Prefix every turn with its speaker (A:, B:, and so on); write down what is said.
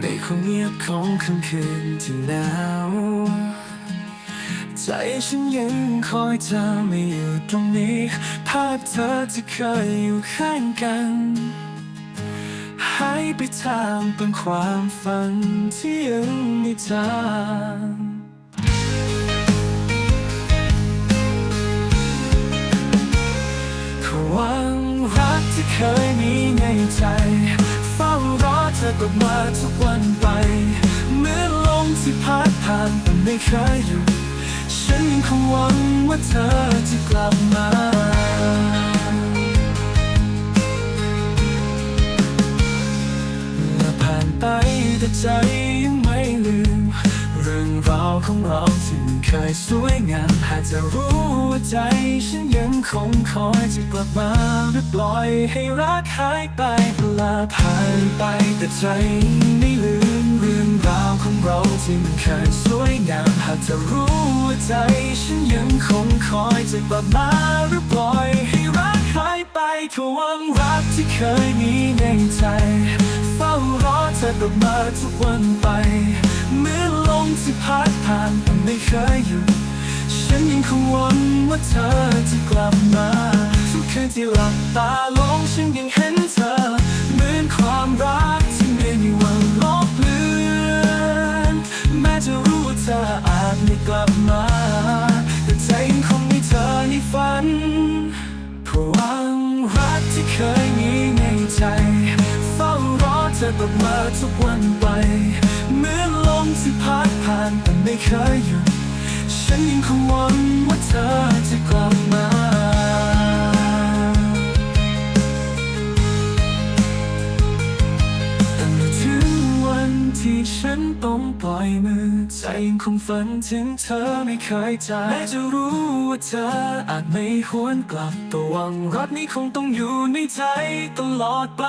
A: ในความเงียบของค่ำคืนที่หนาว ใจฉันยังคอยเธอไม่อยู่ตรงนี้ ภาพเธอที่เคยอยู่ข้างกันหายไปทางเป็นความฝันที่ยังไม่จางหวังรักที่เคยมีในใจ อเธอกลับมาทุกวันไป เหมื่อนลมที่พัดผ่านแต่ไม่เคยหยุดฉันยังคงหวังว่าเธอจะกลับมาเมื่อผ่านไปแต่ใจยังไม่ลืม เรื่องราวของเราที่เคยสวยงามหากจะรู้ ใจฉันยังคงคอยจะกลับมาหรือปล่อยให้รักหายไปเวลาผ่านไปแต่ใจไม่ลืมเรื่องราวของเราที่มันเคยสวยงามหากจะรู้ว่าใจฉันยังคงคอยจะกลับมาหรือปล่อยให้รักหายไปแค่หวังรักที่เคยมีในใจ เฝ้ารอเธอกลับมาทุกวันไปเหมื่อนลมที่พัดผ่านแต่ไม่เคยหยุด คงหวังว่าเธอจะกลับมาทุกคืนที่หลับตาลงฉันยังเห็นเธอ เหมือนความรักที่ไม่มีวันลบเลือนแม้จะรู้ว่าเธออาจไม่กลับมา แต่ใจยังคงมีเธอในฝันเพราะวังรักที่เคยมีในใจเฝ้ารอเธอกลับมาทุกวันไปเหมือนลมที่พัดผ่านแต่ไม่เคยหยุดฉันยังคงหวัง ที่ฉันต้องปล่อยมือ ใจยังคงฝันถึงเธอไม่เคยจากแม้จะรู้ว่าเธออาจไม่หวนกลับแต่หวังรักนี้คงต้องอยู่ในใจตลอดไป